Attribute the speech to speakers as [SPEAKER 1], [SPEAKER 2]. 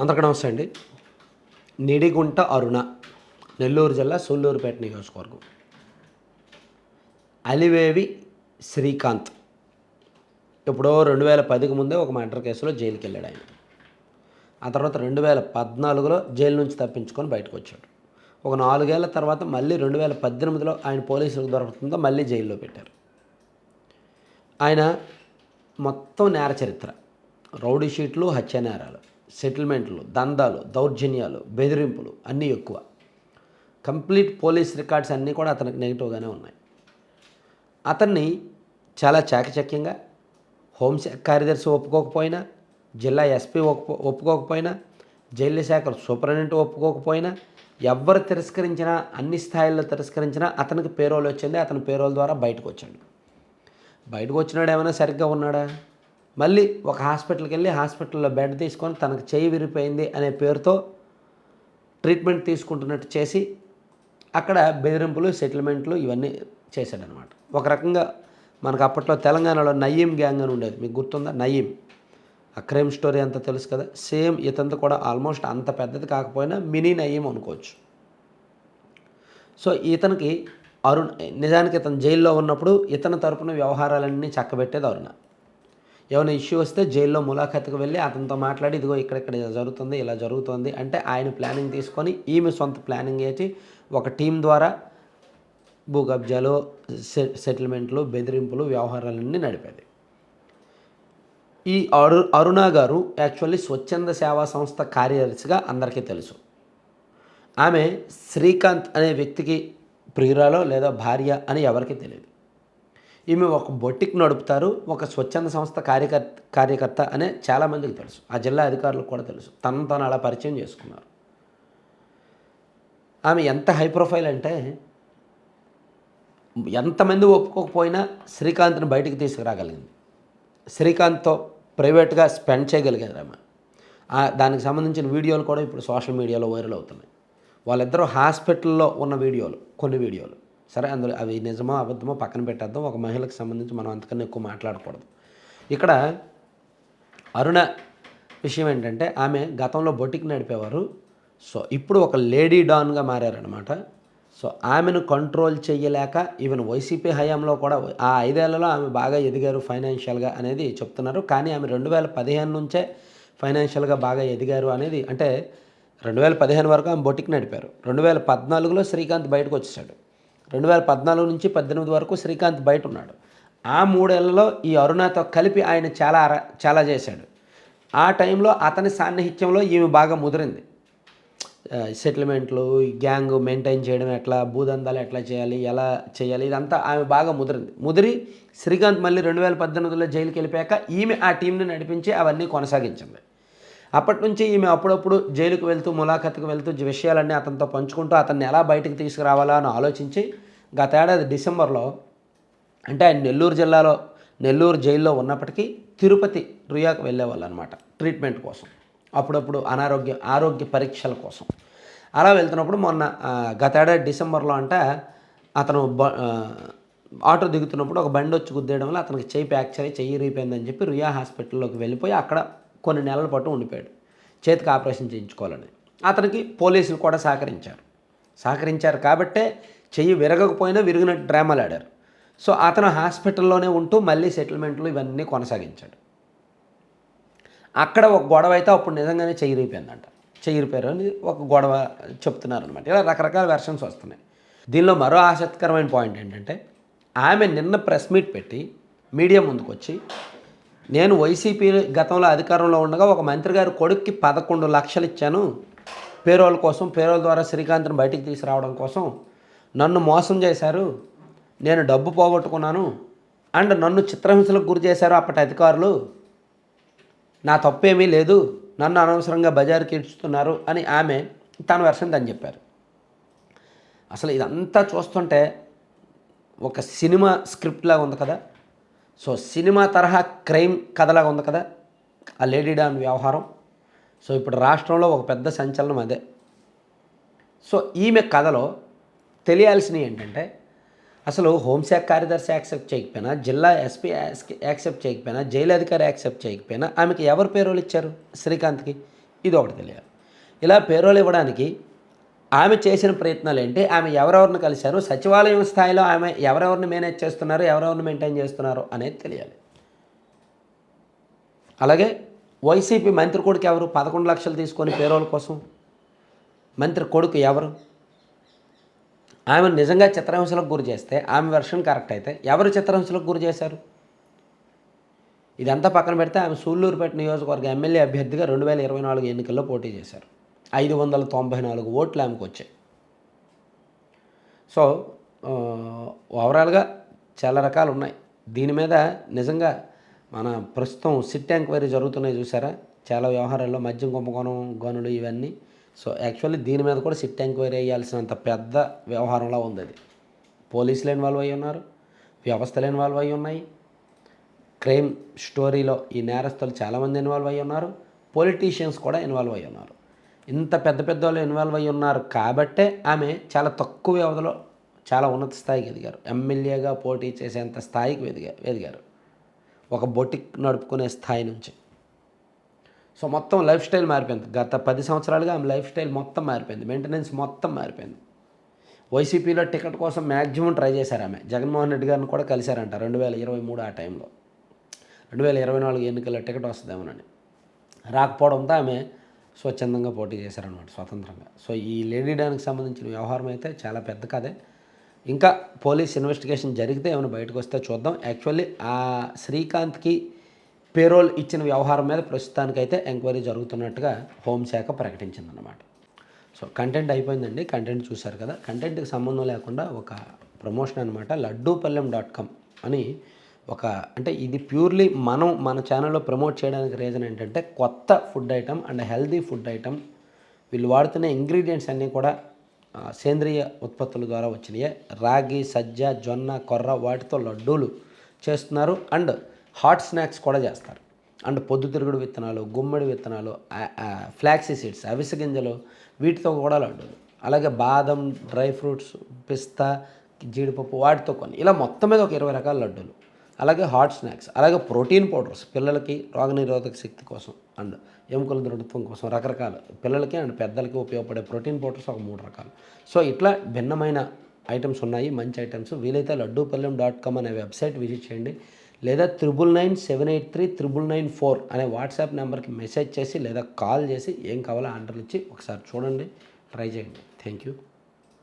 [SPEAKER 1] అందరికీ నమస్తే అండి నిడిగుంట అరుణ నెల్లూరు జిల్లా సూళ్ళూరుపేట నియోజకవర్గం. అలివేవి శ్రీకాంత్. ఎప్పుడో రెండు వేల పదికి ముందే ఒక మర్డర్ కేసులో జైలుకి వెళ్ళాడు ఆయన. ఆ తర్వాత రెండు వేల పద్నాలుగులో జైలు నుంచి తప్పించుకొని బయటకు వచ్చాడు. ఒక నాలుగేళ్ళ తర్వాత మళ్ళీ రెండు వేల పద్దెనిమిదిలో ఆయన పోలీసులకు దొరకతుందో మళ్ళీ జైల్లో పెట్టారు. ఆయన మొత్తం నేర చరిత్ర రౌడీ షీట్లు హత్య నేరాలు సెటిల్మెంట్లు దందాలు దౌర్జన్యాలు బెదిరింపులు అన్నీ ఎక్కువ. కంప్లీట్ పోలీస్ రికార్డ్స్ అన్నీ కూడా అతనికి నెగిటివ్గానే ఉన్నాయి. అతన్ని చాలా చాకచక్యంగా హోంశాఖ కార్యదర్శి ఒప్పుకోకపోయినా జిల్లా ఎస్పీ ఒప్పుకోకపోయినా జైలు శాఖ సూపరింటెండెంట్ ఒప్పుకోకపోయినా ఎవరు తిరస్కరించినా అన్ని స్థాయిల్లో తిరస్కరించినా అతనికి పేరోల్ వచ్చింది అతని పేరోల్ ద్వారా బయటకు వచ్చాడు బయటకు వచ్చినాడు ఏమైనా సరిగ్గా ఉన్నాడా? మళ్ళీ ఒక హాస్పిటల్కి వెళ్ళి హాస్పిటల్లో బెడ్ తీసుకొని తనకు చేయి విరిపోయింది అనే పేరుతో ట్రీట్మెంట్ తీసుకుంటున్నట్టు చేసి అక్కడ బెదిరింపులు సెటిల్మెంట్లు ఇవన్నీ చేశాడనమాట. ఒక రకంగా మనకు అప్పట్లో తెలంగాణలో నయీం గ్యాంగ్ అని ఉండేది. మీకు గుర్తుందా? నయీం. ఆ క్రైమ్ స్టోరీ అంతా తెలుసు కదా? సేమ్ ఇతంతా కూడా ఆల్మోస్ట్ అంత పెద్దది కాకపోయినా మినీ నయీం అనుకోవచ్చు. సో ఇతనికి అరుణ్ నిజానికి ఇతను జైల్లో ఉన్నప్పుడు ఇతని తరపున వ్యవహారాలన్నీ చక్కబెట్టేది అరుణ ఏమైనా ఇష్యూ వస్తే జైల్లో ములాఖత్కు వెళ్ళి అతనితో మాట్లాడి ఇదిగో ఇక్కడిక్కడ జరుగుతుంది ఇలా జరుగుతుంది. అంటే ఆయన ప్లానింగ్ తీసుకొని ఈమె సొంత ప్లానింగ్ వేసి ఒక టీం ద్వారా భూ కబ్జాలు సె సెటిల్మెంట్లు బెదిరింపులు వ్యవహారాలన్నీ నడిపేది ఈ అరు అరుణ గారు యాక్చువల్లీ స్వచ్ఛంద సేవా సంస్థ కార్యదర్శిగా అందరికీ తెలుసు. ఆమె శ్రీకాంత్ అనే వ్యక్తికి ప్రియురాలో లేదా భార్య అని ఎవరికీ తెలియదు. ఈమె ఒక బొట్టికి నడుపుతారు ఒక స్వచ్ఛంద సంస్థ కార్యకర్త కార్యకర్త అనే చాలామందికి తెలుసు. ఆ జిల్లా అధికారులకు కూడా తెలుసు. తనను తాను అలా పరిచయం చేసుకున్నారు. ఆమె ఎంత హై ప్రొఫైల్ అంటే ఎంతమంది ఒప్పుకోకపోయినా శ్రీకాంత్ని బయటికి తీసుకురాగలిగింది. శ్రీకాంత్తో ప్రైవేట్గా స్పెండ్ చేయగలిగారు ఆమె. దానికి సంబంధించిన వీడియోలు కూడా ఇప్పుడు సోషల్ మీడియాలో వైరల్ అవుతున్నాయి. వాళ్ళిద్దరూ హాస్పిటల్లో ఉన్న వీడియోలు కొన్ని వీడియోలు. సరే అందులో అవి నిజమో అబద్ధమో పక్కన పెట్టేద్దాం. ఒక మహిళకు సంబంధించి మనం అంతకన్నా ఎక్కువ మాట్లాడకూడదు. ఇక్కడ అరుణ విషయం ఏంటంటే ఆమె గతంలో బొటిక్ నడిపేవారు. సో ఇప్పుడు ఒక లేడీ డాన్గా మారారనమాట సో ఆమెను కంట్రోల్ చేయలేక ఈవెన్ వైసీపీ హయాంలో కూడా ఆ ఐదేళ్ళలో ఆమె బాగా ఎదిగారు ఫైనాన్షియల్గా అనేది చెప్తున్నారు. కానీ ఆమె రెండు వేల పదిహేను నుంచే ఫైనాన్షియల్గా బాగా ఎదిగారు అనేది అంటే రెండు వేల పదిహేను వరకు ఆమె బొటిక్ నడిపారు. రెండు వేల పద్నాలుగులో శ్రీకాంత్ బయటకు వచ్చేసాడు రెండు వేల పద్నాలుగు నుంచి పద్దెనిమిది వరకు శ్రీకాంత్ బయట ఉన్నాడు ఆ మూడేళ్ళలో ఈ అరుణతో కలిపి ఆయన చాలా చాలా చేశాడు. ఆ టైంలో అతని సాన్నిహిత్యంలో ఈమె బాగా ముదిరింది. సెటిల్మెంట్లు గ్యాంగ్ మెయింటైన్ చేయడం ఎట్లా భూదందాలు ఎట్లా చేయాలి ఎలా చేయాలి ఇదంతా ఆమె బాగా ముదిరింది. ముదిరి శ్రీకాంత్ మళ్ళీ రెండు వేల పద్దెనిమిదిలో జైలుకి వెళ్ళిపోయాక ఈమె ఆ టీంని నడిపించి అవన్నీ కొనసాగించింది. అప్పటి నుంచి ఈమె అప్పుడప్పుడు జైలుకు వెళ్తూ ములాఖత్కు వెళ్తూ విషయాలన్నీ అతనితో పంచుకుంటూ అతన్ని ఎలా బయటకు తీసుకురావాలా అని ఆలోచించి గతేడాది డిసెంబర్లో అంటే ఆయన నెల్లూరు జిల్లాలో నెల్లూరు జైల్లో ఉన్నప్పటికీ తిరుపతి రుయాకు వెళ్ళేవాళ్ళు అనమాట ట్రీట్మెంట్ కోసం. అప్పుడప్పుడు అనారోగ్య ఆరోగ్య పరీక్షల కోసం. అలా వెళ్తున్నప్పుడు మొన్న గతేడాది డిసెంబర్లో అంటే అతను బ ఆటో దిగుతున్నప్పుడు ఒక బండి వచ్చి గుద్దేయడం వల్ల అతనికి చెయ్యి ఫ్రాక్చర్ అయ్యి చెయ్యి రీపోయిందని చెప్పి రుయా హాస్పిటల్లోకి వెళ్ళిపోయి అక్కడ కొన్ని నెలల పాటు ఉండిపోయాడు. చేతికి ఆపరేషన్ చేయించుకోవాలని. అతనికి పోలీసులు కూడా సహకరించారు. సహకరించారు కాబట్టే చెయ్యి విరగకపోయినా విరిగినట్టు డ్రామాలు ఆడారు. సో అతను హాస్పిటల్లోనే ఉంటూ మళ్ళీ సెటిల్మెంట్లు ఇవన్నీ కొనసాగించాడు. అక్కడ ఒక గొడవ అయితే అప్పుడు నిజంగానే చెయ్యిరిపోయిందంట చెయ్యిరిపోయారు అని ఒక గొడవ చెప్తున్నారు అనమాట ఇలా రకరకాల వెర్షన్స్ వస్తున్నాయి. దీనిలో మరో ఆసక్తికరమైన పాయింట్ ఏంటంటే ఆమె నిన్న ప్రెస్ మీట్ పెట్టి మీడియా ముందుకు వచ్చి నేను వైసీపీ గతంలో అధికారంలో ఉండగా ఒక మంత్రి గారి కొడుక్కి పదకొండు లక్షలు ఇచ్చాను. పేరోల్ కోసం పేరోల్ ద్వారా శ్రీకాంత్ని బయటికి తీసుకురావడం కోసం నన్ను మోసం చేశారు. నేను డబ్బు పోగొట్టుకున్నాను. అండ్ నన్ను చిత్రహింసలకు గురి చేశారు అప్పటి అధికారులు. నా తప్పేమీ లేదు. నన్ను అనవసరంగా బజారుకి ఇడుస్తున్నారు అని ఆమె తన వెర్షన్ తను చెప్పారు. అసలు ఇదంతా చూస్తుంటే ఒక సినిమా స్క్రిప్ట్ లాగా ఉంది కదా. సో సినిమా తరహా క్రైమ్ కథలాగా ఉంది కదా ఆ లేడీ డాన్ వ్యవహారం. సో ఇప్పుడు రాష్ట్రంలో ఒక పెద్ద సంచలనం అదే. సో ఈమె కథలో తెలియాల్సినవి ఏంటంటే అసలు హోంశాఖ కార్యదర్శి యాక్సెప్ట్ చేయకపోయినా జిల్లా ఎస్పీ యాక్సెప్ట్ చేయకపోయినా జైలు అధికారి యాక్సెప్ట్ చేయకపోయినా ఆమెకి ఎవరు పేరోలు ఇచ్చారు శ్రీకాంత్కి? ఇది ఒకటి తెలియాలి. ఇలా పేరోలు ఇవ్వడానికి ఆమె చేసిన ప్రయత్నాలు ఏంటి? ఆమె ఎవరెవరిని కలిశారు? సచివాలయం స్థాయిలో ఆమె ఎవరెవరిని మేనేజ్ చేస్తున్నారు? ఎవరెవరిని మెయింటైన్ చేస్తున్నారు అనేది తెలియాలి. అలాగే వైసీపీ మంత్రి కొడుకు ఎవరు? పదకొండు లక్షలు తీసుకొని పేరోల కోసం. మంత్రి కొడుకు ఎవరు? ఆమె నిజంగా చిత్రహింసలకు గురి చేస్తే ఆమె వెర్షన్ కరెక్ట్ అయితే ఎవరు చిత్రహింసలకు గురి చేశారు? ఇదంతా పక్కన పెడితే ఆమె సూళ్ళూరుపేట నియోజకవర్గ ఎమ్మెల్యే అభ్యర్థిగా రెండు వేల ఇరవై నాలుగు ఎన్నికల్లో పోటీ చేశారు. ఐదు వందల తొంభై నాలుగు ఓట్లు ఆమెకు వచ్చాయి సో ఓవరాల్గా చాలా రకాలు ఉన్నాయి దీని మీద నిజంగా మన ప్రస్తుతం సిట్ ఎంక్వైరీ జరుగుతున్నాయి చూసారా? చాలా వ్యవహారాల్లో మద్యం కుంభకోణం గనులు ఇవన్నీ. సో యాక్చువల్లీ దీని మీద కూడా సిట్ ఎంక్వైరీ అయ్యాల్సినంత పెద్ద వ్యవహారంలా ఉంది అది. పోలీసులు ఇన్వాల్వ్ అయి ఉన్నారు వ్యవస్థలు ఇన్వాల్వ్ అయి ఉన్నాయి. క్రైమ్ స్టోరీలో ఈ నేరస్తులు చాలామంది ఇన్వాల్వ్ అయి ఉన్నారు పొలిటీషియన్స్ కూడా ఇన్వాల్వ్ అయి ఉన్నారు. ఇంత పెద్ద పెద్ద వాళ్ళు ఇన్వాల్వ్ అయి ఉన్నారు కాబట్టే ఆమె చాలా తక్కువ వ్యవధిలో చాలా ఉన్నత స్థాయికి ఎదిగారు. ఎమ్మెల్యేగా పోటీ చేసేంత స్థాయికి ఎదిగా ఎదిగారు ఒక బొటిక్ నడుపుకునే స్థాయి నుంచి. సో మొత్తం లైఫ్ స్టైల్ మారిపోయింది. గత పది సంవత్సరాలుగా ఆమె లైఫ్ స్టైల్ మొత్తం మారిపోయింది. మెయింటెనెన్స్ మొత్తం మారిపోయింది. వైసీపీలో టికెట్ కోసం మ్యాక్సిమం ట్రై చేశారు ఆమె. జగన్మోహన్ రెడ్డి గారిని కూడా కలిశారంట రెండు వేల ఇరవై మూడు ఆ టైంలో. రెండు వేల ఇరవై నాలుగు ఎన్నికల్లో టికెట్ వస్తుందేమోనని. రాకపోవడంతో ఆమె స్వచ్ఛందంగా పోటీ చేశారనమాట స్వతంత్రంగా. సో ఈ లేడీ డాన్కి సంబంధించిన వ్యవహారం అయితే చాలా పెద్ద కదే ఇంకా పోలీస్ ఇన్వెస్టిగేషన్ జరిగితే ఏమైనా బయటకు వస్తే చూద్దాం. యాక్చువల్లీ ఆ శ్రీకాంత్కి పేరోల్ ఇచ్చిన వ్యవహారం మీద ప్రస్తుతానికైతే ఎంక్వైరీ జరుగుతున్నట్టుగా హోంశాఖ ప్రకటించిందన్నమాట. సో కంటెంట్ అయిపోయిందండి. కంటెంట్ చూశారు కదా. కంటెంట్కి సంబంధం లేకుండా ఒక ప్రమోషన్ అనమాట లడ్డూపల్లెం డాట్ కామ్ అని ఒక అంటే ఇది ప్యూర్లీ మనం మన ఛానల్లో ప్రమోట్ చేయడానికి రీజన్ ఏంటంటే కొత్త food item and healthy food item వీళ్ళు వాడుతున్న ఇంగ్రీడియంట్స్ అన్నీ కూడా సేంద్రియ ఉత్పత్తుల ద్వారా వచ్చినాయి. రాగి సజ్జ జొన్న కొర్ర వాటితో లడ్డూలు చేస్తున్నారు. అండ్ హాట్ స్నాక్స్ కూడా చేస్తారు. అండ్ పొద్దుతిరుగుడు విత్తనాలు గుమ్మడి విత్తనాలు ఫ్లాక్సీ సీడ్స్ అవిసె గింజలు వీటితో కూడా లడ్డూలు. అలాగే బాదం డ్రై ఫ్రూట్స్ పిస్తా జీడిపప్పు వాటితో కొన్ని. ఇలా మొత్తం మీద ఒక ఇరవై రకాల లడ్డూలు. అలాగే హాట్ స్నాక్స్ అలాగే ప్రోటీన్ పౌడర్స్ పిల్లలకి రోగనిరోధక శక్తి కోసం అండ్ ఎముకల దృఢత్వం కోసం రకరకాల పిల్లలకి అండ్ పెద్దలకి ఉపయోగపడే ప్రోటీన్ పౌడర్స్ ఒక మూడు రకాలు. సో ఇట్లా భిన్నమైన ఐటమ్స్ ఉన్నాయి మంచి ఐటమ్స్. వీలైతే లడ్డూపల్లెం డాట్ కామ్ అనే వెబ్సైట్ విజిట్ చేయండి. లేదా triple nine seven eight three triple nine four అనే వాట్సాప్ నెంబర్కి మెసేజ్ చేసి లేదా కాల్ చేసి ఏం కావాలో ఆర్డర్లు ఇచ్చి ఒకసారి చూడండి ట్రై చేయండి. Thank you